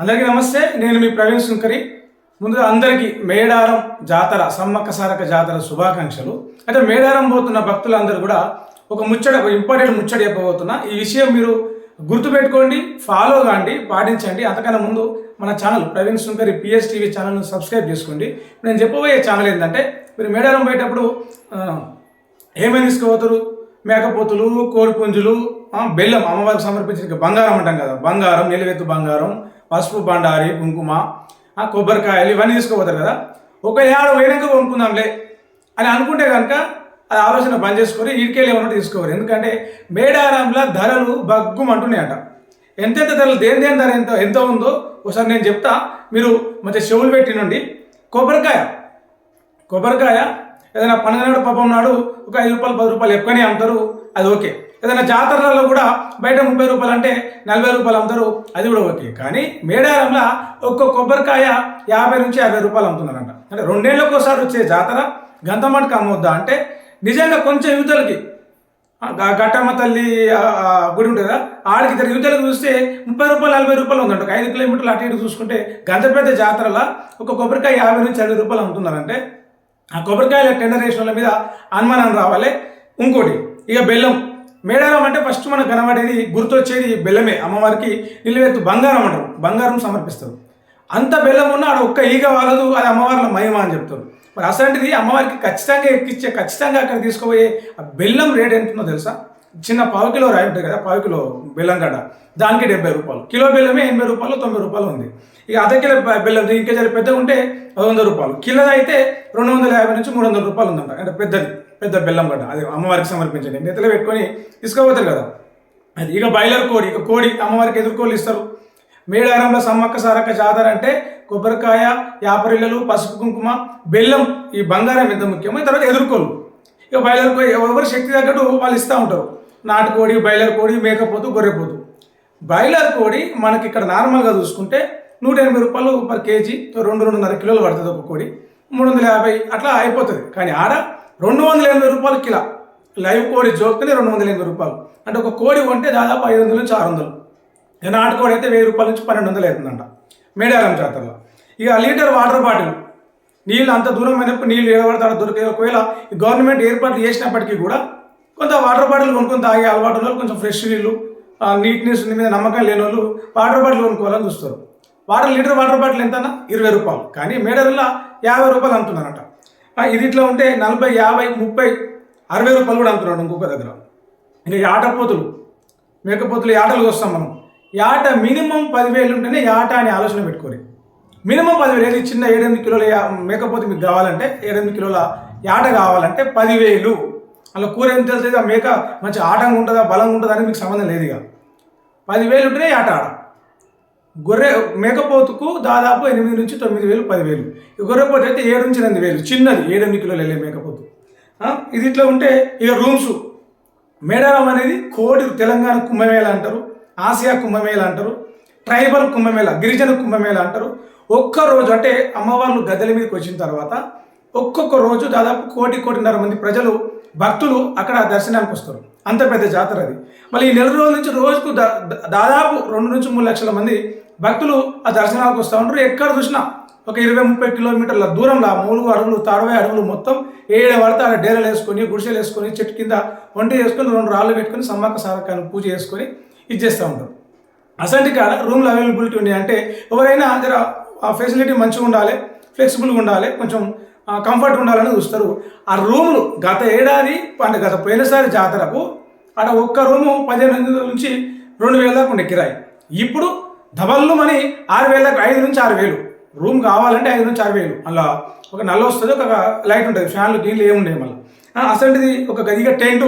అందరికీ నమస్తే నేను మీ ప్రవీణ్ సుంకరి. ముందుగా అందరికీ మేడారం జాతర సమ్మక్క సారక జాతర శుభాకాంక్షలు. అయితే మేడారం పోతున్న భక్తులందరూ కూడా ఒక ముచ్చట ఒక ఇంపార్టెంట్ ముచ్చట చెప్పబోతున్నా. ఈ విషయం మీరు గుర్తుపెట్టుకోండి ఫాలో కాండి పాటించండి. అంతకన్నా ముందు మన ఛానల్ ప్రవీణ్ సుంకరి పిఎస్ టీవీ ఛానల్ను సబ్స్క్రైబ్ చేసుకోండి. నేను చెప్పబోయే ఛానల్ ఏంటంటే మీరు మేడారం పోయేటప్పుడు ఏమేమి తీసుకుపోతారు? మేకపోతులు కోడిపుంజులు బెల్లం అమ్మవారికి సమర్పించిన బంగారం అంటాం కదా బంగారం నిలవెత్తు బంగారం పసుపు బండారి కుంకుమ ఆ, కొబ్బరికాయలు ఇవన్నీ తీసుకుపోతారు కదా. ఒక ఏడు పోయినాక కొనుక్కుందాంలే అని అనుకుంటే కనుక అది ఆలోచన బంద్ చేసుకొని ఇటుకెళ్ళి ఏమన్నా తీసుకోవాలి. ఎందుకంటే మేడారంలో ధరలు బగ్గుమంటున్నాయట ఎంతెంత ధరలు దేని దేని ధర ఎంత ఎంత ఉందో ఒకసారి నేను చెప్తా. మీరు మంచిగా చెవులు పెట్టినండి. కొబ్బరికాయ. కొబ్బరికాయ ఏదైనా పండుగ నాడు పాపం నాడు ఒక ఐదు రూపాయలు పది రూపాయలు ఎక్కువనే అమ్ముతారు అది ఓకే. ఏదైనా జాతరలలో కూడా బయట ముప్పై రూపాయలు అంటే నలభై రూపాయలు అమ్ముతారు అది కూడా ఓకే. కానీ మేడారంలో ఒక్క కొబ్బరికాయ యాభై నుంచి యాభై రూపాయలు అమ్ముతున్నారంట. అంటే రెండేళ్ళకి ఒకసారి వచ్చే జాతర గంతమట్టుకు అమ్మొద్దా? అంటే నిజంగా కొంచెం యువతలకి ఆ ఘట్టమ్మ తల్లి గుడి ఉంటుంది కదా ఆడికి ఇద్దరు యువతలకు చూస్తే ముప్పై రూపాయలు నలభై రూపాయలు ఉందంట. ఒక ఐదు కిలోమీటర్లు అటు ఇటు చూసుకుంటే గంతపేట జాతరలో ఒక కొబ్బరికాయ యాభై నుంచి అరవై రూపాయలు అమ్ముతున్నారంటే ఆ కొబ్బరికాయల టెండర్ వేసిన వాళ్ళ మీద అనుమానం రావాలి. ఇంకోటి ఇక బెల్లం. మేడారం అంటే ఫస్ట్ మనకు కనబడేది గుర్తొచ్చేది బెల్లమే. అమ్మవారికి నిలువెత్తు బంగారం అంటారు. బంగారం సమర్పిస్తారు. అంత బెల్లం ఉన్న ఆడ ఒక్క ఈగ వాళ్ళదు అది అమ్మవారిలో మహిమ అని చెప్తారు. మరి అసంటిది అమ్మవారికి ఖచ్చితంగా ఎక్కిచ్చే ఖచ్చితంగా అక్కడ తీసుకుపోయే ఆ బెల్లం రేట్ ఎంత ఉందో తెలుసా? చిన్న పావు కిలో రాయి ఉంటుంది కదా పావు కిలో బెల్లం గడ్డ దానికి డెబ్బై రూపాయలు. కిలో బెల్లమే ఎనభై రూపాయలు తొంభై రూపాయలు ఉంది. ఇక అర్ధ కిలో బెల్లం ఇంకా పెద్దగా ఉంటే వంద రూపాయలు. కిలో అయితే రెండు వందల యాభై నుంచి మూడు వందల రూపాయలు ఉందంట. అంటే పెద్దది. పెద్ద బెల్లం గడ్డ అది అమ్మవారికి సమర్పించండి. నెత్తలో పెట్టుకొని తీసుకుపోతారు కదా. అది ఇక బాయిలర్ కోడి ఇక కోడి అమ్మవారికి ఎదుర్కోలు ఇస్తారు. మేడారంలో సమ్మక్క సారక్క జాతర అంటే కొబ్బరికాయ యాపరిల్లలు పసుపు కుంకుమ బెల్లం ఈ బంగారం ఎంత ముఖ్యమో తర్వాత ఎదుర్కోలు ఇక బాయిలర్ కోడి ఎవరి శక్తి తగ్గట్టు వాళ్ళు ఇస్తూ ఉంటారు. నాటుకోడి బాయిలర్ కోడి మేకపోతు గొర్రెపోతు. బాయిలర్ కోడి మనకి ఇక్కడ నార్మల్గా చూసుకుంటే నూట ఎనభై రూపాయలు పర్ కేజీ రెండు రెండున్నర కిలోలు పడుతుంది ఒక కోడి. మూడు వందల యాభై అట్లా అయిపోతుంది. కానీ ఆడ రెండు వందల ఎనభై రూపాయలు కిలో. లైవ్ కోడి జోక్తేనే రెండు వందల ఎనభై రూపాయలు. అంటే ఒక కోడి కొంటే దాదాపు ఐదు వందల నుంచి ఆరు వందలు. ఇక ఆడుకోడి అయితే వెయ్యి రూపాయల నుంచి పన్నెండు వందలు అవుతుందంట మేడారం జాతరలో. ఇక లీటర్ వాటర్ బాటిల్. నీళ్ళు అంత దూరం అయినప్పుడు నీళ్ళు ఏడబడతాడు దొరికే ఒకవేళ ఈ గవర్నమెంట్ ఏర్పాట్లు చేసినప్పటికీ కూడా కొంత వాటర్ బాటిల్ కొనుక్కొని తాగే అలవాటు ఉన్న కొంచెం ఫ్రెష్ నీళ్ళు నీట్నెస్ మీద నమ్మకం లేని వాళ్ళు వాటర్ బాటిల్ కొనుక్కోవాలని చూస్తారు. వాటర్ లీటర్ వాటర్ బాటిల్ ఎంతన్నా? ఇరవై రూపాయలు. కానీ మేడర్లో యాభై రూపాయలు అంటున్నారట. ఇది ఇట్లా ఉంటే నలభై యాభై ముప్పై అరవై రూపాయలు కూడా అమ్ముతున్నాడు ఇంకొక దగ్గర. ఇంకా ఈ ఆటపోతులు మేకపోతులు ఈ ఆటలు వస్తాం మనం. ఈ ఆట మినిమం పదివేలు ఉంటేనే ఈ ఆట అని ఆలోచన పెట్టుకోరు. మినిమం పదివేలు ఏది చిన్న ఏడెనిమిది కిలోల మేకపోతే మీకు కావాలంటే ఏడెనిమిది కిలోల యాట కావాలంటే పదివేలు. అలా కూర ఏం తెలుస్తుంది? ఆ మేక మంచి ఆటంగా ఉంటుందా బలంగా ఉంటుందా అని మీకు సంబంధం లేదు ఇక. పదివేలు ఉంటేనే ఈ ఆట ఆడ. గొర్రె మేకపోతుకు దాదాపు ఎనిమిది నుంచి తొమ్మిది వేలు పదివేలు. ఈ గొర్రెపోతు అయితే ఏడు నుంచి ఎనిమిది వేలు. చిన్నది ఏడెనిమిది కిలోలు వెళ్ళే మేకపోతు. ఇది ఇట్లా ఉంటే ఇక రూమ్స్. మేడారం అనేది కోడి తెలంగాణ కుంభమేళ అంటారు ఆసియా కుంభమేళ అంటారు ట్రైబల్ కుంభమేళ గిరిజన కుంభమేళ అంటారు. ఒక్క రోజు అంటే అమ్మవార్లు గద్దెల మీదకి వచ్చిన తర్వాత ఒక్కొక్క రోజు దాదాపు కోటి కోటిన్నర మంది ప్రజలు భక్తులు అక్కడ దర్శనానికి వస్తారు. అంత పెద్ద జాతర అది. మళ్ళీ ఈ నెల రోజుల నుంచి రోజుకు దాదాపు రెండు నుంచి మూడు లక్షల మంది భక్తులు ఆ దర్శనాలకు వస్తూ ఉంటారు. ఎక్కడ చూసినా ఒక ఇరవై ముప్పై కిలోమీటర్ల దూరంలో ఆ మూడు అడుగులు తాడవై అడుగులు మొత్తం ఏడ పడితే ఆడ డేరలు వేసుకొని గుడిసెలు వేసుకొని చెట్టు కింద వంట చేసుకొని రెండు రాళ్ళు పెట్టుకొని సమ్మక్క సారకాన్ని పూజ చేసుకొని ఇది చేస్తూ ఉంటారు. అసంటి కాడ రూమ్లు అవైలబిలిటీ ఉన్నాయి అంటే ఎవరైనా జర ఆ ఫెసిలిటీ మంచిగా ఉండాలి ఫ్లెక్సిబుల్గా ఉండాలి కొంచెం కంఫర్ట్ ఉండాలని చూస్తారు. ఆ రూములు గత ఏడాది అంటే గత పోయినసారి జాతరకు అక్కడ ఒక్క రూము పదిహేను వందల నుంచి రెండు వేల దాకా ఉండే కిరాయి. ఇప్పుడు డబల్లు మని ఆరు వేల దాకా ఐదు నుంచి ఆరు వేలు. రూమ్ కావాలంటే ఐదు నుంచి ఆరు వేలు. అలా ఒక నల్ల వస్తుంది ఒక లైట్ ఉంటుంది ఫ్యాన్లు దీనిలో ఏముండే మళ్ళీ. అసలుంటిది ఒక గదిగా టెంట్.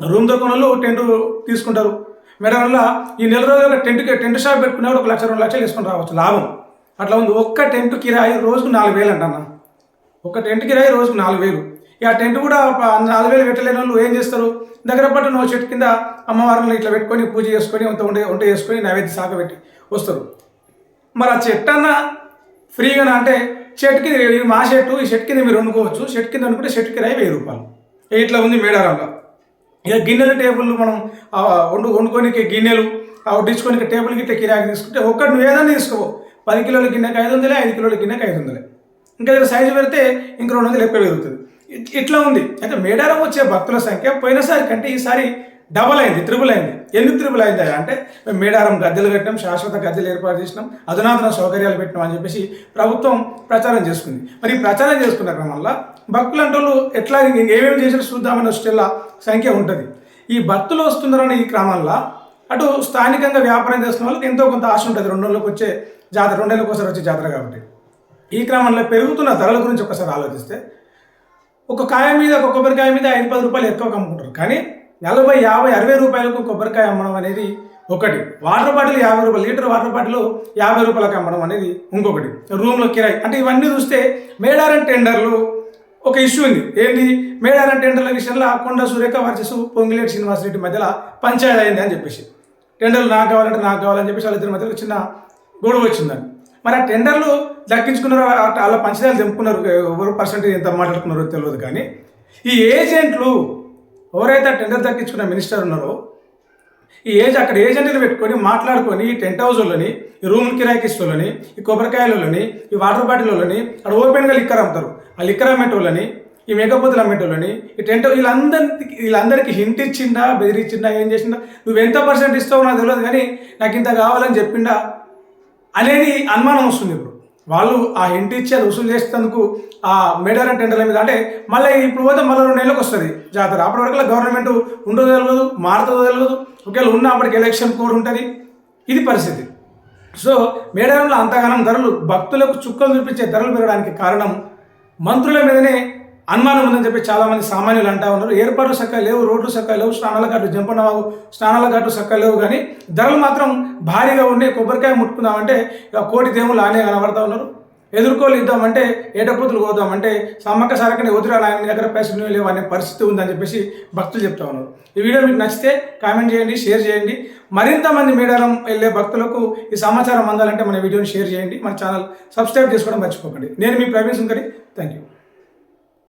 రూమ్ దొరికిన వాళ్ళు టెంట్ తీసుకుంటారు. మేడం వల్ల ఈ నెల రోజులు టెంట్ టెంట్ షాప్ పెట్టుకునే ఒక లక్ష రెండు లక్షలు వేసుకుని రావచ్చు. లాభం. అట్లా ఉంది. ఒక్క టెంట్ కిరాయి రోజుకు నాలుగు వేలు అంటన్నా ఒక టెంట్ కిరాయి రోజుకు నాలుగు వేలు. ఇక ఆ టెంట్ కూడా నాలుగు వేలు పెట్టలేని వాళ్ళు ఏం చేస్తారు? దగ్గర పట్టు నో చెట్టు కింద అమ్మవారిని ఇట్లా పెట్టుకొని పూజ చేసుకొని వంట వంట వంట చేసుకొని నైవేద్య శాఖ పెట్టి వస్తారు. మరి ఆ చెట్టు అన్న ఫ్రీగానా అంటే చెట్టు కింద మా చెట్టు ఈ చెట్టు కింద మీరు వండుకోవచ్చు. చెట్టు కింద వండుకుంటే చెట్టు కిరాయి వెయ్యి రూపాయలు. ఇట్లా ఉంది మేడారంలో. ఇక గిన్నెల టేబుల్ మనం వండు వండుకోనికి గిన్నెలు ఆ టేబుల్ గిట్ల కిరాయి తీసుకుంటే ఒక్కటి నువ్వు ఏదైనా తీసుకోవు పది కిలోల గిన్నెకి ఐదు వందలే ఐదు కిలోల గిన్నెకి ఐదు వందలే. ఇంకా దగ్గర సైజు పెడితే ఇంక రెండు వందలు ఎక్కువ పెరుగుతుంది. ఇట్లా ఉంది. అయితే మేడారం వచ్చే భక్తుల సంఖ్య పోయినసారి కంటే ఈసారి డబల్ అయింది త్రిబుల్ అయింది. ఎందుకు త్రిబుల్ అయింది అంటే మేము మేడారం గద్దెలు కట్టినాం శాశ్వత గద్దెలు ఏర్పాటు చేసినాం అధునాతన సౌకర్యాలు పెట్టినాం అని చెప్పేసి ప్రభుత్వం ప్రచారం చేసుకుంది. మరి ప్రచారం చేసుకున్న క్రమంలో భక్తులు అంటే వాళ్ళు ఎట్లా ఇంకేమేమి చేసినా చూద్దామని వచ్చేలా సంఖ్య ఉంటుంది. ఈ భక్తులు వస్తున్నారని ఈ క్రమంలో అటు స్థానికంగా వ్యాపారం చేస్తున్న వాళ్ళకి ఎంతో కొంత ఆశ ఉంటుంది. రెండు నెలలకు వచ్చే జాతర రెండు నెలలకు ఒకసారి వచ్చే జాతర కాబట్టి. ఈ క్రమంలో పెరుగుతున్న ధరల గురించి ఒకసారి ఆలోచిస్తే ఒక కాయ మీద ఒక కొబ్బరికాయ మీద ఐదు పది రూపాయలు ఎక్కువ అమ్ముకుంటారు. కానీ నలభై యాభై అరవై రూపాయలకు కొబ్బరికాయ అమ్మడం అనేది ఒకటి. వాటర్ బాటిల్ యాభై రూపాయలు లీటర్ వాటర్ బాటిల్ యాభై రూపాయలకు అమ్మడం అనేది ఇంకొకటి. రూమ్లో కిరాయి. అంటే ఇవన్నీ చూస్తే మేడారం టెండర్లు ఒక ఇష్యూ ఉంది. ఏంటి మేడారం టెండర్ల విషయంలో కొండ సురేఖ వర్సెస్ పొంగిలేటి శ్రీనివాసరెడ్డి మధ్యలో పంచాయతీ అయింది అని చెప్పేసి. టెండర్లు నాకు కావాలంటే నాకు కావాలని చెప్పేసి వాళ్ళిద్దరి మధ్యలో చిన్న గొడవ వచ్చిందని. మరి ఆ టెండర్లు దక్కించుకున్నారు వాళ్ళ పంచదాలు తెంపుకున్నారు ఎవరు పర్సెంటేజ్ ఎంత మాట్లాడుకున్నారో తెలియదు కానీ ఈ ఏజెంట్లు ఎవరైతే ఆ టెండర్ దక్కించుకున్న మినిస్టర్ ఉన్నారో ఈ ఏజ్ అక్కడ ఏజెంట్లు పెట్టుకొని మాట్లాడుకొని ఈ టెంట్ హౌస్లని ఈ రూమ్ కిరాయికి ఈ కొబ్బరికాయలని ఈ వాటర్ బాటిల్లోని అక్కడ ఓపెన్గా లిక్కర్ అమ్ముతారు. ఆ లిక్కర్ అమ్మేటోళ్ళని ఈ మేకపోతులు అమ్మేటోళ్ళని ఈ టెంట్ వీళ్ళందరికి వీళ్ళందరికీ హింట్ ఇచ్చిండా బెదిరించిండా ఏం చేసిండా నువ్వు ఎంత పర్సెంట్ ఇస్తావో నాకు తెలియదు కానీ నాకు ఇంత కావాలని చెప్పిండా? అనేది అనుమానం వస్తుంది ఇప్పుడు. వాళ్ళు ఆ ఇంటి ఇచ్చేది వసూలు చేసేందుకు ఆ మేడారం టెండర్ల మీద అంటే మళ్ళీ ఇప్పుడు పోతే మళ్ళీ రెండు నెలలకు వస్తుంది జాతర. అప్పటి వరకు గవర్నమెంట్ ఉండదో తెలియదు మారుతుందో తెలియదు ఒకవేళ ఉన్న అప్పటికి ఎలక్షన్ కోడ్ ఉంటుంది. ఇది పరిస్థితి. సో మేడారంలో అంతగానం ధరలు భక్తులకు చుక్కలు చూపించే ధరలు పెరగడానికి కారణం మంత్రుల మీదనే అనుమానం ఉందని చెప్పి చాలామంది సామాన్యులు అంటా ఉన్నారు. ఏర్పాట్లు చక్కగా లేవు రోడ్లు చక్కగా లేవు స్నానాల ఘాట్లు జంపనవావు స్నానాల గట్టు చక్కగా లేవు కానీ ధరలు మాత్రం భారీగా ఉండి కొబ్బరికాయ ముట్టుకుందామంటే కోటి దేవుళ్ళు ఆనే కనబడతా ఉన్నారు. ఎదుర్కోలు ఇద్దామంటే ఏటపోతులు కోద్దామంటే సమ్మక్క సరకని వదిరాలు ఆయన దగ్గర పైసలు లేవు అనే పరిస్థితి ఉందని చెప్పేసి భక్తులు చెప్తా ఉన్నారు. ఈ వీడియో మీకు నచ్చితే కామెంట్ చేయండి షేర్ చేయండి. మరింత మంది మేడారం వెళ్ళే భక్తులకు ఈ సమాచారం అందాలంటే మన వీడియోని షేర్ చేయండి. మన ఛానల్ సబ్స్క్రైబ్ చేసుకోవడం మర్చిపోకండి. నేను మీ ప్రవీణ్ సుంకరి. Thank you